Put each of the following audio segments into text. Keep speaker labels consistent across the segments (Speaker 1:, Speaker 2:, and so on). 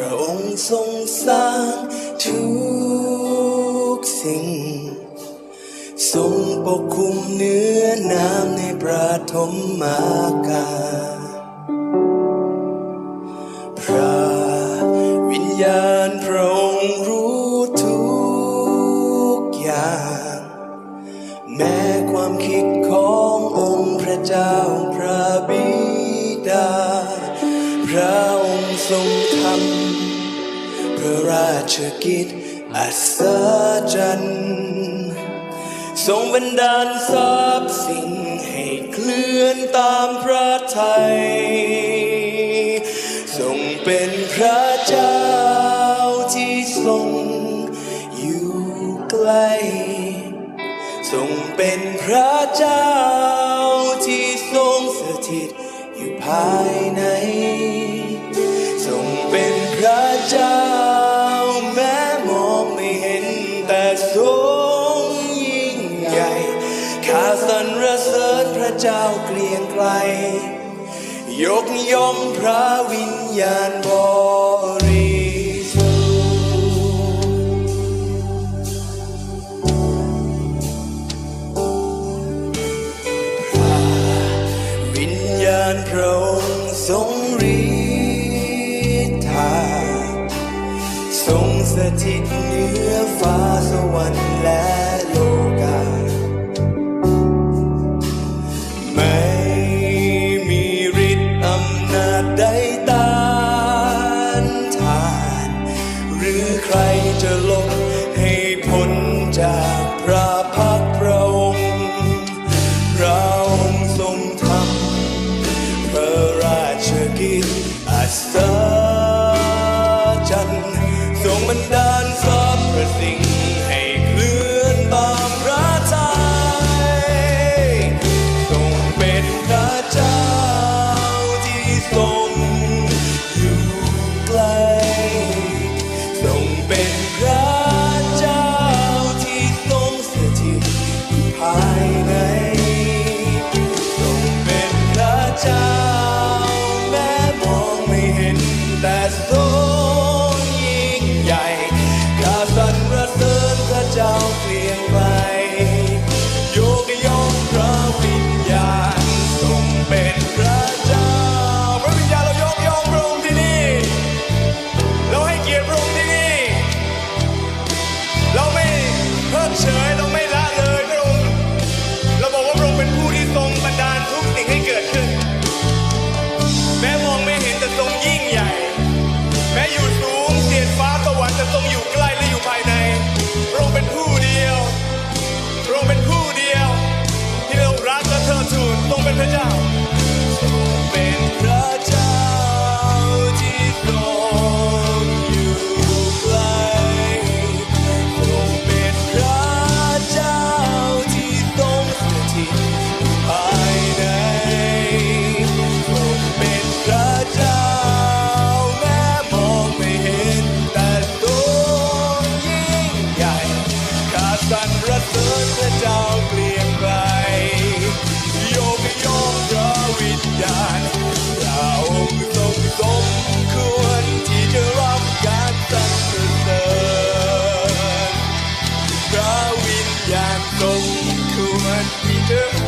Speaker 1: พระองค์ทรงสร้างทุกสิ่ง ทรงปกคุมเนื้อน้ำในปราทมมากาพระวิญญาณ ราชกิจอัศจรรย์ทรงบันดาลทราบสิ่งให้เคลื่อนตามพระไทยทรงเป็นพระเจ้าที่ทรงอยู่ใกล้ทรงเป็นพระเจ้าที่ทรงสถิตอยู่ภาย สรรเสริญพระเจ้าเกลียงไกล ยกย่องพระวิญญาณบอ what we do.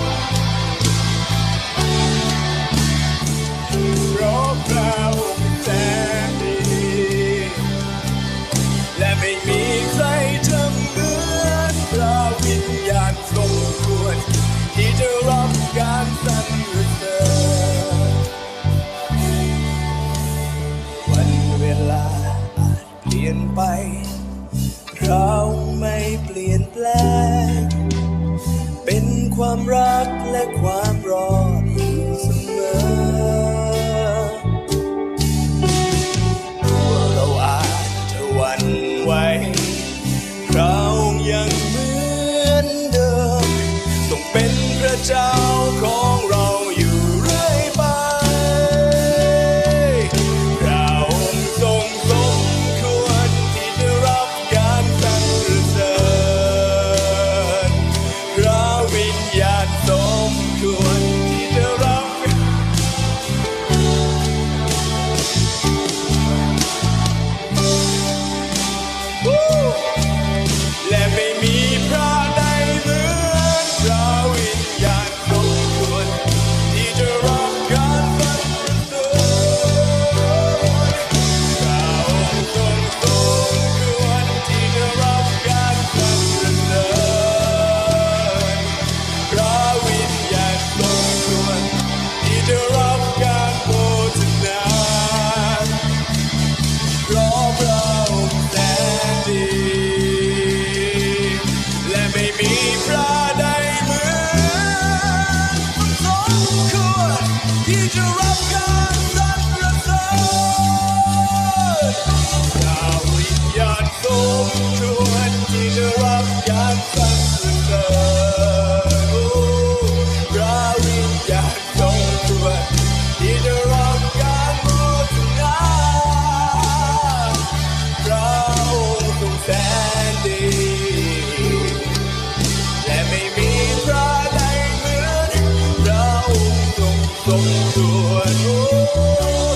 Speaker 1: รักและความรอ Europe,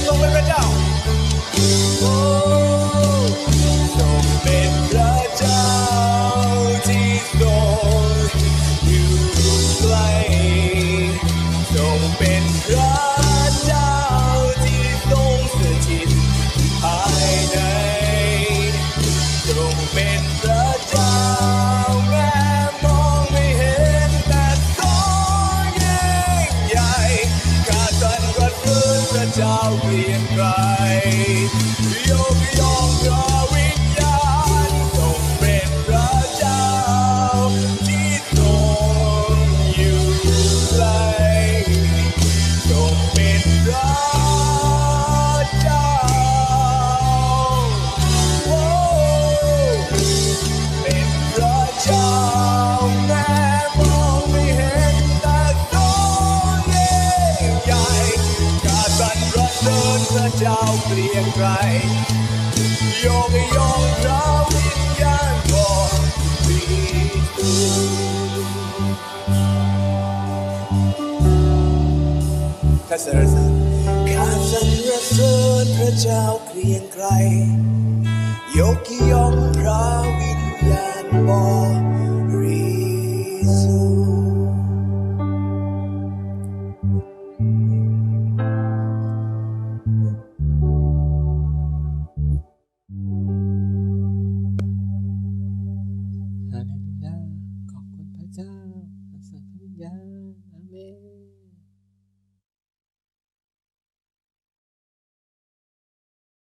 Speaker 1: ทรงเป็นพระเจ้าโอ้ทรงเป็นพระ are we in Christ. เจ้าเกรียงไกรยกย่องเราวิญญาณบริสุทธิ์ข้าสรรเสริญข้าสรรเสริญพระเจ้าเกรียงไกรยกย่อง